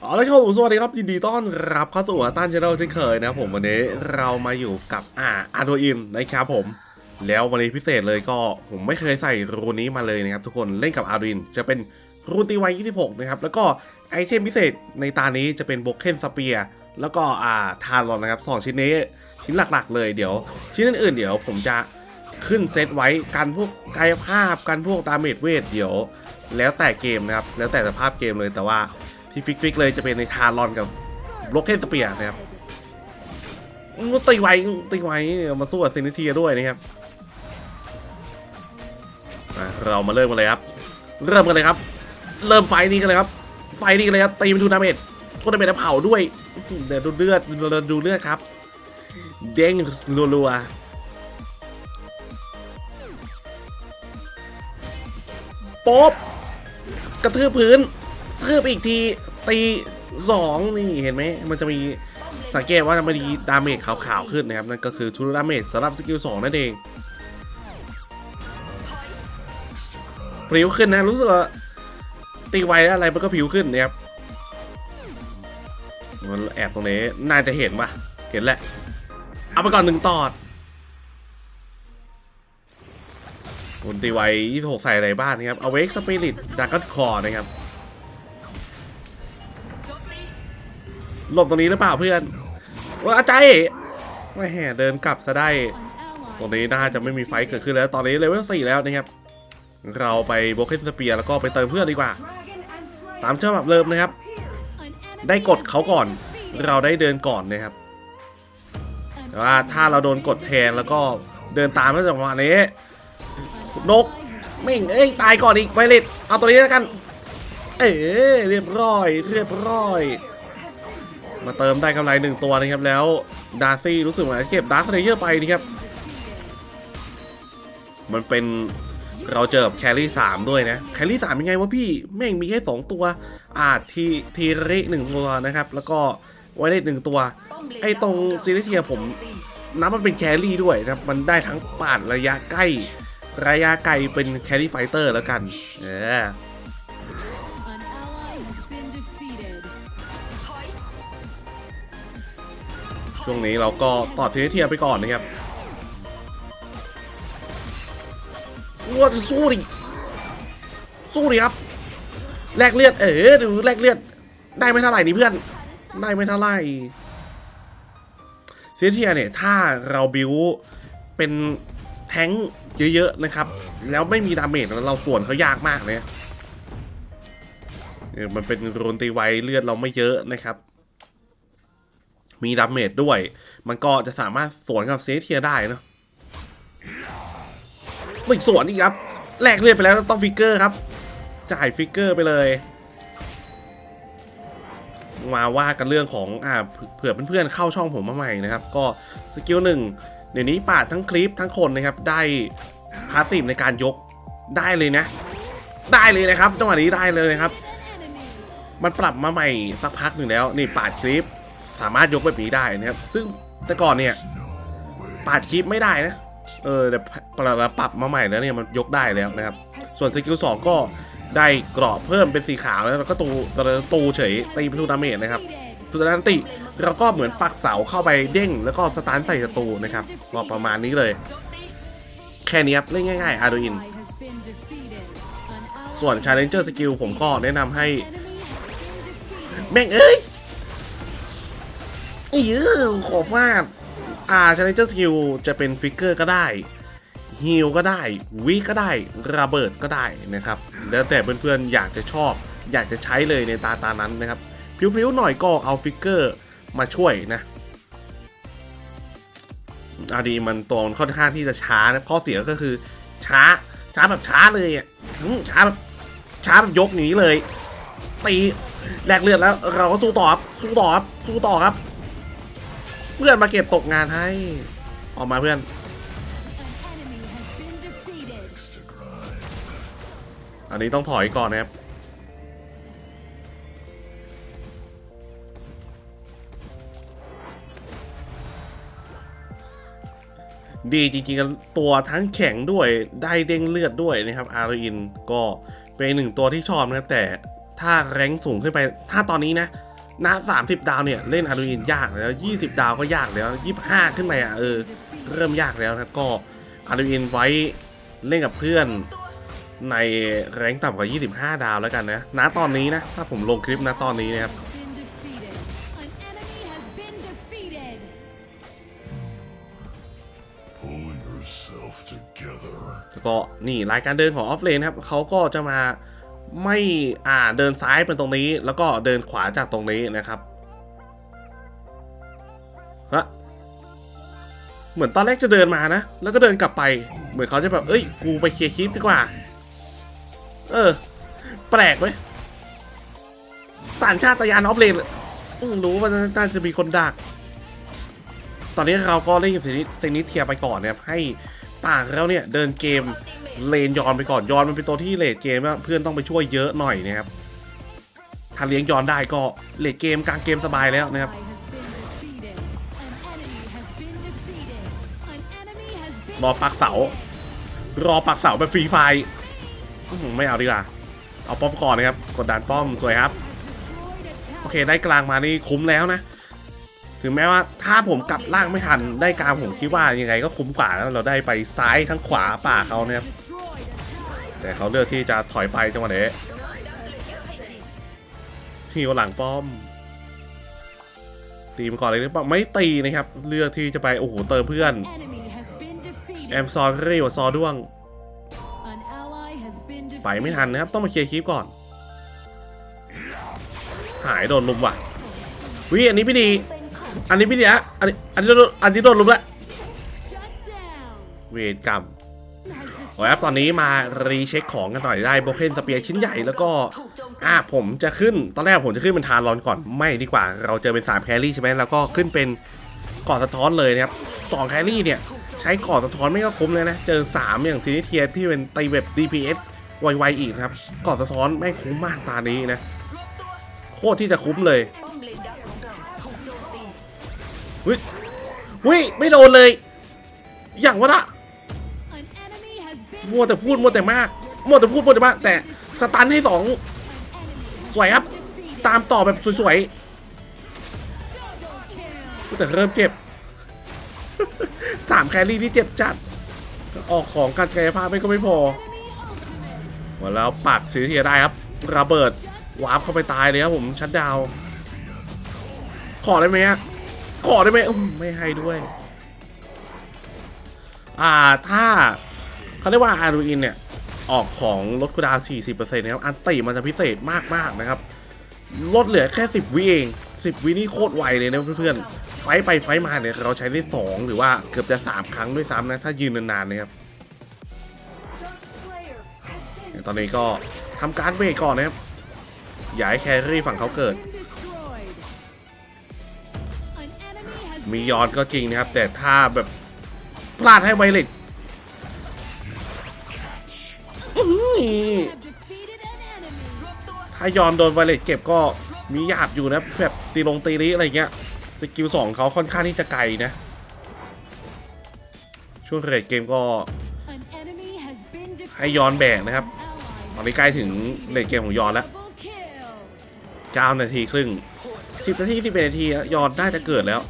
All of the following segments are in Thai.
เอาละครับผมสวัสดีครับยินดีต้อนรับเข้าสู่ต้านชาแนลเช่นเคยนะครับผมวันนี้เรามาอยู่กับอ่าอาร์โดอินนะครับผม แล้ววันนี้พิเศษเลยก็ผมไม่เคยใส่รูนนี้มาเลยนะครับทุกคนเล่นกับอาร์โดอินจะเป็นรูนตีไว26 นะครับ แล้วก็ไอเทมพิเศษในตานี้จะเป็นโบเคนสเปียร์แล้วก็อ่าทานรอนนะครับสองชิ้นนี้ชิ้นหลักๆ เลยเดี๋ยว ชิ้นอื่นๆเดี๋ยวผมจะขึ้นเซตไว้กันพวกกายภาพกันพวกดาเมจเวทเดี๋ยว แล้วแต่เกมนะครับแล้วแต่สภาพเกมเลยแต่ว่า ที่ฟิกๆเลยจะเป็นในทารอนกับโบรเคนสเปียร์นะครับตีไวตีไวมาสู้กับเซนิเทียด้วยนะครับเรามาเริ่มกันเลยครับ เริ่มกันเลยครับ เริ่มไฟนี้กันเลยครับ ไฟนี้กันเลยครับ ตีมันดูดาเมจโทษดาเมจแล้วเผาด้วยเดี๋ยวดูเลือดดูเลือดครับ เด้งรัวๆป๊บกระทืบพื้น เพิ่มอีกทีตีสองนี่เห็นไหมมันจะมีสังเกตว่ามันมีดาเมจขาวๆขึ้นนะครับนั่นก็คือทูดาเมจสำหรับสกิลสองนั่นเองพริ้วขึ้นนะรู้สึกว่าตีไวแล้วอะไรมันก็พริ้วขึ้นนะครับมันแอบตรงนี้น่าจะเห็นปะเห็นแหละ เอาไปก่อนหนึ่งตอดคุณตีไว26ใส่อะไรบ้างนะครับ Awake Spirit Dragon Core นะครับ หลบตรงนี้หรือเปล่าเพื่อนว่าอาจารย์ไม่แห่เดินกลับซะได้ตรงนี้น่าจะไม่มีไฟเกิดขึ้นแล้ว ตอนนี้เลเวล4แล้วนะครับ เราไปโบเคนสเปียร์แล้วก็ไปเติมเพื่อนดีกว่า ตามเชื่อแบบเริ่มนะครับ ได้กดเขาก่อน เราได้เดินก่อนนะครับ แต่ว่าถ้าเราโดนกดแทนแล้วก็เดินตามก็จะประมาณนี้ นกไม่งเอ้ยตายก่อนอีกไวเลตเอาตัวนี้แล้วกัน เอ๋เรียบร้อย เรียบร้อย มาเติมได้กำไรหนึ่งตัวนะครับ แล้วดาร์ซี่รู้สึกเหมือนเก็บดาร์คเลเยอร์ไปนะครับ มันเป็นเราเจอแคลรี่สามด้วยนะ แคลรี่สามเป็นไงวะพี่แม่งมีแค่สองตัว อาจทีทีริหนึ่งตัวนะครับ แล้วก็ไวเลตหนึ่งตัว ไอ้ตรงซีรีเทียผมนับมันเป็นแคลรี่ด้วยนะครับ มันได้ทั้งปาดระยะใกล้ ระยะไกลเป็นแคลรี่ไฟเตอร์แล้วกัน เออ ช่วงนี้เราก็ต่อซีรีเทียไปก่อนนะครับว่าจะสู้ดิสู้ดิครับแลกเลือดเออดูแลกเลือดได้ไม่เท่าไหร่นี่เพื่อน ได้ไม่เท่าไหร่ซีรีเทียเนี่ยถ้าเราบิวเป็นแท้งเยอะๆนะครับ แล้วไม่มีดาเมจเราส่วนเขายากมากเลยมันเป็นโรนตีไวเลือดเราไม่เยอะนะครับ มีดาเมจด้วย มันก็จะสามารถสวนกับเซเทียได้นะไม่สวนอีกครับแลกเลือดไปแล้วต้องฟิกเกอร์ครับ จ่ายฟิกเกอร์ไปเลย มาว่ากันเรื่องของอ่าเผื่อเพื่อนๆเข้าช่องผมมาใหม่นะครับ ก็สกิลหนึ่งเดี๋ยวนี้ปาดทั้งคลิปทั้งคนนะครับ ได้พาสซีฟในการยกได้เลยนะ ได้เลยนะครับจังหวะนี้ได้เลยนะครับ มันปรับมาใหม่สักพักหนึ่งแล้ว นี่ปาดคลิป สามารถยกแบบนี้ได้นะครับ ซึ่งแต่ก่อนเนี่ยปาดคลิปไม่ได้นะ เออแต่ปรับปรับมาใหม่แล้วเนี่ยมันยกได้แล้วนะครับ ส่วนสกิลสองก็ได้กรอบเพิ่มเป็นสีขาวแล้วแล้วก็ตูตูเฉยตีเป็นทูดาเมจนะครับ Defeated. สุดท้ายติเราก็เหมือนปักเสาเข้าไปเด้ง แล้วก็สตาร์ทใส่ศัตรูนะครับก็ประมาณนี้เลย แค่นี้ครับเล่นง่ายๆอาร์ดูอิน ส่วน Challenger Skill ผมก็แนะนำให้ แม่งเอ้ย อีเออขอฟาดอ่า Challenger Skill จะเป็นฟิกเกอร์ก็ได้ฮิลก็ได้วิก็ได้ระเบิดก็ได้นะครับ แล้วแต่เพื่อนๆอยากจะชอบ อยากจะใช้เลยในตาตานั้นนะครับพริ้วๆหน่อยก็เอาฟิกเกอร์มาช่วยนะอาดีมันตัวมันค่อนข้างที่จะช้านะข้อเสียก็คือ ช้าช้าแบบช้าเลยอะอืมช้าแบบช้าแบบยกหนีเลยตีแลกเลือดแล้วเราก็สู้ต่อครับสู้ต่อครับสู้ต่อครับ เพื่อนมาเก็บตกงานให้ ออกมาเพื่อน อันนี้ต้องถอยก่อนนะครับดีจริงๆกันตัวทั้งแข็งด้วยได้เด้งเลือดด้วยนะครับอาร์อินก็เป็นหนึ่งตัวที่ชอบนะครับแต่ถ้าแรงสูงขึ้นไปถ้าตอนนี้นะ ณ30ดาวเนี่ยเล่นอาร์อินยากแล้ว20ดาวก็ยากแล้ว25ขึ้นไปอะเออเริ่มยากแล้วนะครับก็อาร์อินไว้เล่นกับเพื่อนในแรงค์ต่ำกว่า 25 ดาวแล้วกันนะณตอนนี้นะถ้าผมลงคลิปนะตอนนี้นะครับ Been defeated. An enemy has been defeated. Pull yourself together. แล้วก็นี่รายการเดินของออฟเลนครับเขาก็จะมา ไม่อ่าเดินซ้ายเป็นตรงนี้ แล้วก็เดินขวาจากตรงนี้นะครับฮะเหมือนตอนแรกจะเดินมานะ แล้วก็เดินกลับไป เหมือนเขาจะแบบ เอ้ย กูไปเคลียร์คลิปดีกว่า เออ แปลกไหมสัญชาตญาณออฟเลนรู้ว่าน่าจะมีคนดัก ตอนนี้เราก็เล่นกับเซนิเซนิเทียไปก่อนนะครับให้ปากแล้วเนี่ยเดินเกม เลนยอนไปก่อนยอนมันเป็นตัวที่เลดเกมเพื่อนต้องไปช่วยเยอะหน่อยนะครับถ้าเลี้ยงยอนได้ก็เลดเกมกลางเกมสบายแล้วนะครับรอปักเสารอปักเสาแบบฟรีไฟไม่เอาดีกว่าเอาป้อมก่อนนะครับกดดันป้อมสวยครับ โอเคได้กลางมานี่คุ้มแล้วนะ ถึงแม้ว่าถ้าผมกลับล่างไม่ทันได้กลางผมคิดว่ายังไงก็คุ้มกว่าแล้วเราได้ไปซ้ายทั้งขวาป่าเขาเนะ แต่เขาเลือกที่จะถอยไปจังหวะนี้ฮิวหลังป้อม ตีมันก่อนเลยหรือเปล่าไม่ตีนะครับ เลือกที่จะไป โอ้โห เติมเพื่อน แอมซอรี่ว่าซอด้วง ไปไม่ทันนะครับ ต้องมาเคลียร์คลิปก่อน หายโดนลุมว่ะวิอันนี้ไม่ดี อันนี้ไม่ดีอะอันนี้อันนี้โดนอันนี้โดนลุมล้ว Shut down. เวรกรรม ครับตอนนี้มารีเช็คของกันหน่อยได้โบเคนสเปียร์ชิ้นใหญ่แล้วก็อะผมจะขึ้นตอนแรกผมจะขึ้นเป็นทารอนก่อนไม่ดีกว่า เราเจอเป็น3แครี่ใช่ไหมแล้วก็ขึ้นเป็นกอดสะท้อนเลยนะครับสองแครี่เนี่ยใช้กอดสะท้อนไม่ก็คุ้มเลยนะ เจอ 3 อย่างซีนิเทียที่เป็นตีแบบ DPS ไวๆอีกครับกอดสะท้อนแม่คุ้มมากตานี้นะ โคตรที่จะคุ้มเลยเลนดักของเราถูกโจมตีวิวิไม่โดนเลย อย่างวะละ มัวแต่พูดมัวแต่มากมัวแต่พูดมัวแต่มาก แต่สตันให้สองสวยครับ ตามต่อแบบสวยๆแต่เริ่มเจ็บสามแครี่ที่เจ็บจัด ออกของการกายภาพไม่ก็ไม่พอมาแล้วปักสีเทียได้ครับระเบิดวาร์ปเข้าไปตายเลยครับผมชัดดาว ขอได้ไหมขอได้ไหมไม่ให้ด้วย อ่าถ้า เขาเรียกว่าอารูอินเนี่ย ออกของลดกูดาวน์40%นะครับ อันติมันจะพิเศษมากๆนะครับ ลดเหลือแค่ 10 วิเอง 10 วินี่โคตรไวเลยนะเพื่อนๆ ไฟไปไฟมาเนี่ยเราใช้ได้ 2 หรือว่าเกือบจะ 3 ครั้งด้วยซ้ำนะ ถ้ายืนนานๆนะครับ ตอนนี้ก็ทำการเวทก่อนนะครับ อย่าให้แครี่ฝั่งเขาเกิดมียอนก็จริงนะครับ แต่ถ้าแบบพลาดให้ไวเลต ถ้ายอนโดนไวเลตเก็บก็มีหยาบอยู่นะแบบตีลงตีนี้อะไรเงี้ยสกิลสองเขาค่อนข้างที่จะไกลนะ ช่วงเรทเกมก็ให้ยอนแบกนะครับ ตอนนี้ใกล้ถึงเรทเกมของยอนแล้ว9นาทีครึ่ง 10 นาที11นาทีอะยอนน่าจะเกิดแล้ว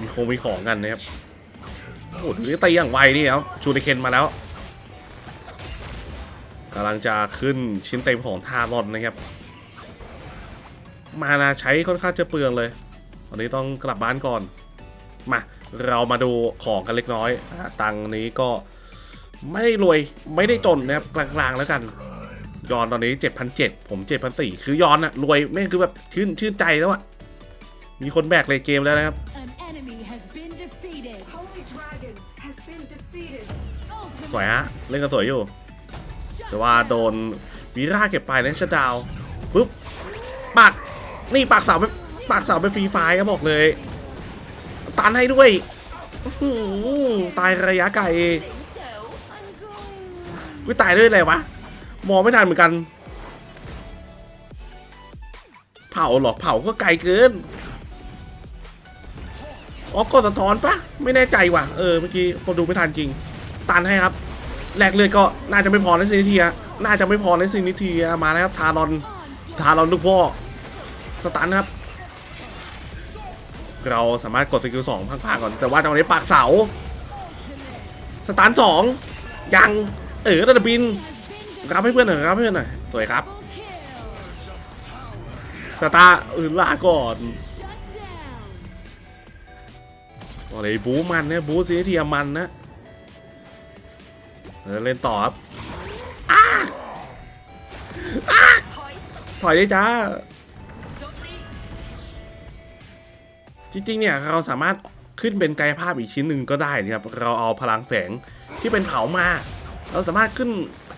มีโคงมีของกันนะครับโอ้โหตีอย่างไวนี่ครับชูริเคนมาแล้ว กำลังจะขึ้นชิ้นเต็มของทารอนนะครับ มานาใช้ค่อนข้างจะเปลืองเลย ตอนนี้ต้องกลับบ้านก่อน มา เรามาดูของกันเล็กน้อยอะตังค์นี้ก็ไม่ได้รวยไม่ได้จนนะครับกลางๆแล้วกัน ยอนตอนนี้7,700ผม7,400คือยอนอะรวยแม่งคือแบบชื่นชื่นใจแล้วอะมีคนแบกเลยเกมแล้วนะครับ An enemy has been defeated. Holy Dragon has been defeated สวย Ultimate. ฮะเล่นกันสวยอยู่ Shut แต่ว่าโดนวีร่าเก็บไปนะชดดาวปุ๊บปากนี่ปากเสาไปปากเสาไปฟรีไฟร์ก็บอกเลยตันให้ด้วยตายระยะไกลวิตายด้วยอะไรวะมองไม่ทันเหมือนกัน เผาหรอเผาก็ไกลเกินอ๋อกดสะท้อนปะไม่แน่ใจว่ะเออเมื่อกี้ผมดูไม่ทันจริง ตันให้ครับ แลกเลือดก็น่าจะไม่พอในซินิเทีย น่าจะไม่พอในซินิเทียมาแล้วครับทารอนทารอนลูกพ่อสตันครับ เราสามารถกดสกิลสองพังๆก่อน แต่ว่าจังหวะนี้ปากเสา สตันสองยังเออระดับบินรับให้เพื่อนหน่อยรับให้เพื่อนหน่อยสวยครับสตาร์อื่นลาก่อนอกเลยบูมันนะบูซีเทียมันนะ เออเล่นต่อครับอ้าอ้าถอยได้จ้า จริงๆ เนี่ยเราสามารถขึ้นเป็นกายภาพอีกชิ้นหนึ่งก็ได้นะครับ เราเอาพลังแฝงที่เป็นเผามา เราสามารถขึ้น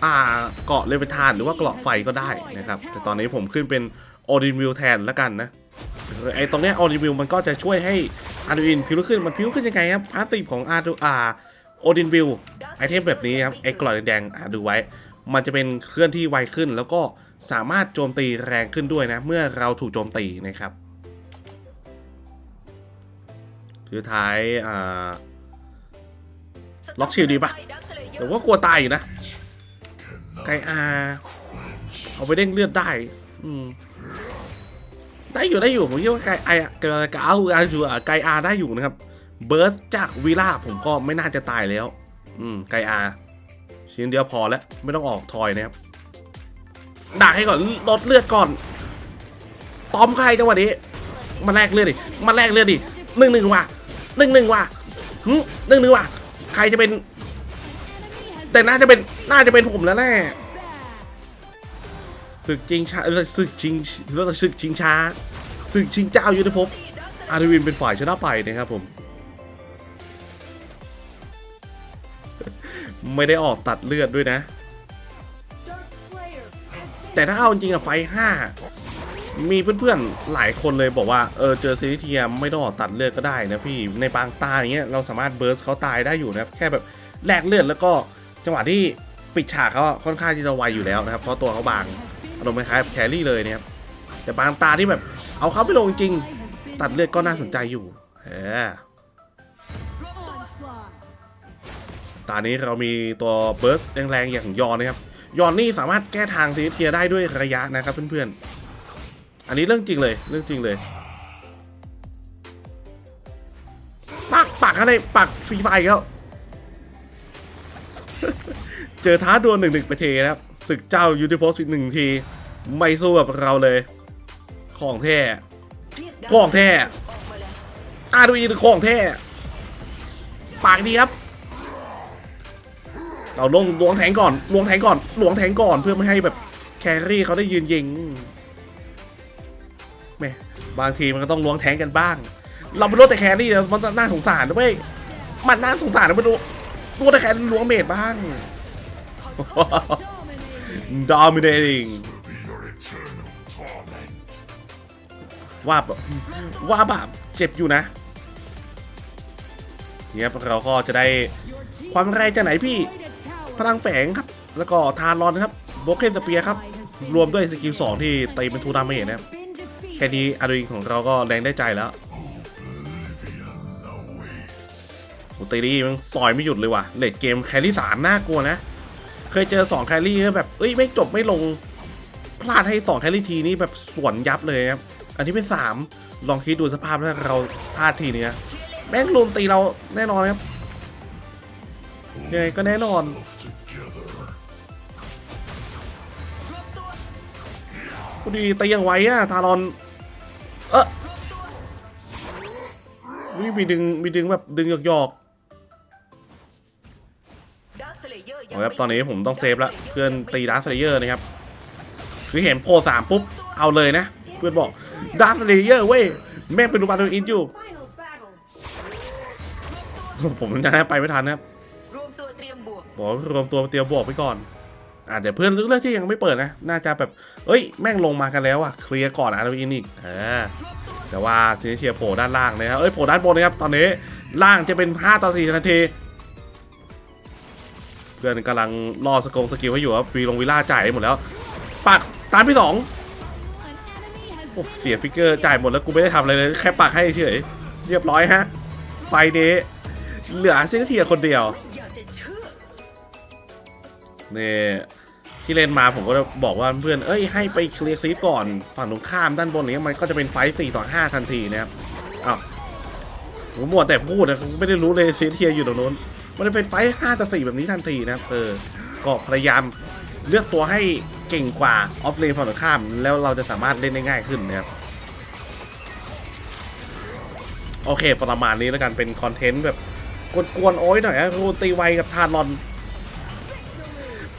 อ่าเกาะเลเวทานหรือว่าเกาะไฟก็ได้นะครับ แต่ตอนนี้ผมขึ้นเป็นโอดินวิวแทนแล้วกันนะ ไอ้ตรงเนี้ยออริวิลมันก็จะช่วยให้อาร์ดูอินพิวขึ้น มันพิวขึ้นยังไงครับพาร์ติของอาร์ดูอาร์ โอดินวิลไอเทมแบบนี้ครับไอกลอดแดงๆดูไว้ มันจะเป็นเคลื่อนที่ไวขึ้น แล้วก็สามารถโจมตีแรงขึ้นด้วยนะ เมื่อเราถูกโจมตีนะครับสุดท้ายล็อกชิลดีปะแต่ว่ากลัวตายอยู่นะไกอาเอาไปเด้งเลือดได้อืมได้อยู่ได้อยู่ผมคิดว่าไกไอไกอาอาจูอะไกอาได้อยู่นะครับ เบิร์สจากวีล่าผมก็ไม่น่าจะตายแล้ว อืมไกอาชิ้นเดียวพอแล้ว ไม่ต้องออกทอยนะครับดักให้ก่อนลดเลือดก่อน ตอมใครจังหวะนี้มาแลกเลือดดิมาแลกเลือดดิหนึ่งหนึ่งว่ะหนึ่งหนึ่งว่ะหึหนึ่งหนึ่งว่ะใครจะเป็น แต่น่าจะเป็นน่าจะเป็นผมแล้วแหละศึกจริงชาศึกจริงเรื่องศึกจริงช้าศึกชิงเจ้ายุทธภพอาร์วินเป็นฝ่ายชนะไปนะครับผม ไม่ได้ออกตัดเลือดด้วยนะ แต่ถ้าเอาจริงอะไฟห้ามีเพื่อนๆหลายคนเลยบอกว่าเออเจอซีนิเทียไม่ต้องออกตัดเลือดก็ได้นะพี่ในบางตาอย่างเงี้ยเราสามารถเบิร์สเขาตายได้อยู่นะครับแค่แบบแลกเลือดแล้วก็จังหวะที่ปิดฉากเขาค่อนข้างที่จะไวอยู่แล้วนะครับเพราะตัวเขาบางอารมณ์คล้ายๆกับแครี่เลยนะครับแต่บางตาที่แบบเอาเขาไปลงจริง ตัดเลือดก็น่าสนใจอยู่เออ ตอนนี้เรามีตัวเบิร์สแรงๆอย่างยอนนะครับยอนนี่สามารถแก้ทางซีนิเทียได้ด้วยระยะนะครับเพื่อนๆ อันนี้เรื่องจริงเลยเรื่องจริงเลยปักปักอะไรปักฟรีไฟแล้วเจอท้าดวลหนึ่งหนึ่งไปเทนะครับศึกเจ้ายูนิโพสอีกหนึ่งที ไม่สู้กับเราเลย ของแท้ของแท้ออกมาดูอีของแท้ปากดีครับ เราลงลวงแทงก่อนลวงแทงก่อนลวงแทงก่อนเพื่อไม่ให้แบบแครี่เขาได้ยืนยิงแม่บางทีมันก็ต้องลวงแทงกันบ้าง เราไม่รู้แต่แครี่มันน่าสงสารนะเว้ยมันน่าสงสารนะไม่รู้รู้แต่แครี่ล้วงเมดบ้าง dominating ว่าแบบว่าแบบเจ็บอยู่นะเนี่ยเราก็จะได้ความแรงจากไหนพี่ พลังแฝงครับ แล้วก็ทารอนครับโบเคนสเปียร์ครับ รวมด้วยสกิล 2 ที่ตีเป็นทูดาเมจนะครับ แค่นี้อารุนของเราก็แรงได้ใจแล้วโอตีดีมันซอยไม่หยุดเลยว่ะเลดเกมแครี่สามน่ากลัวนะ เคยเจอ 2 แครี่แบบเอ้ยไม่จบไม่ลง พลาดให้ 2 แครี่ทีนี้แบบสวนยับเลยครับ อันนี้เป็น 3 ลองคิดดูสภาพถ้าเราพลาดทีเนี้ยแม่งลุมตีเราแน่นอนครับยังไงก็แน่นอน ดีตียังไวอะทารอนเออวิมีดึงมีดึงแบบดึงหยอก Dark Slayer ๆยัเอาครับตอนนี้ผมต้องเซฟละเพื่อนตีดาร์สเลเยอร์นะครับคือเห็นโพสามปุ๊บเอาเลยนะ เพื่อนบอกดาร์สเลเยอร์เว้ยแม่งเป็นรูปาโดอินอยู่ผมจะไปไม่ทันนะครับรบบอกรวมตัวเตรียมบวกไปก่อนอาจจะเพื่อนเลือกที่ยังไม่เปิดนะ น่าจะแบบ เอ้ย แม่งลงมากันแล้วอะเคลียร์ก่อนอาร์วินอีกอแต่ว่าซีเชียโผล่ด้านล่างนะครับเอ้ยโผล่ด้านบนนะครับตอนนี้ล่างจะเป็น 5 ต่อ4ทันทีเพื่อนกำลังรอสกงสกิลให้อยู่ครับวีลงวิล่าจ่ายหมดแล้วปักตามที่สองโอ้เสียฟิกเกอร์จ่ายหมดแล้วกูไม่ได้ทำอะไรเลยแค่ปักให้เฉยเรียบร้อยฮะไฟเดย์เหลือซินเทียคนเดียวเนี่ ที่เล่นมาผมก็จะบอกว่าเพื่อนเอ้ยให้ไปเคลียร์คลิปก่อนฝั่งตรงข้ามด้านบนนี้มันก็จะเป็นไฟสี่ต่อห้าทันทีนะครับอ้าวผมมัวแต่พูดนะไม่ได้รู้เลยซินเทียอยู่ตรงนู้น มันจะเป็นไฟห้าต่อสี่แบบนี้ทันทีนะครับเออก็พยายามเลือกตัวให้เก่งกว่าออฟเลนฝั่งตรงข้าม แล้วเราจะสามารถเล่นได้ง่ายขึ้นนะครับโอเค ประมาณนี้แล้วกันเป็นคอนเทนต์แบบกวนๆโอ้ยหน่อยนะกูตีไวกับทานรอน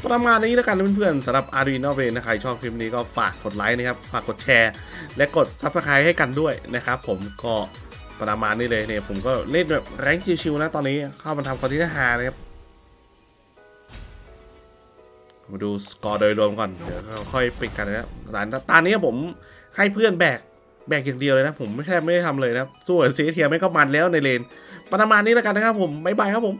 ประมาณนี้แล้วกันเพื่อนๆสำหรับ Arduino Brain นะใครชอบคลิปนี้ก็ฝากกดไลค์นะครับ ฝากกดแชร์ และกด Subscribe ให้กันด้วยนะครับผมก็ประมาณนี้เลยเนี่ยผมก็เล่นแบบแรงชิวๆนะตอนนี้เข้ามาทำคอนเทนต์ฮานะครับมาดูสกอร์โดยรวมก่อน เดี๋ยวเราค่อยปิดกันนะครับตอนตอนนี้ผมให้เพื่อนแบกแบกอย่างเดียวเลยนะ ผมไม่แทบไม่ได้ทำเลยนะ สู้กับซีเทียไม่ก็มันแล้วในเลน ประมาณนี้แล้วกันนะครับผม บ๊ายบายครับผม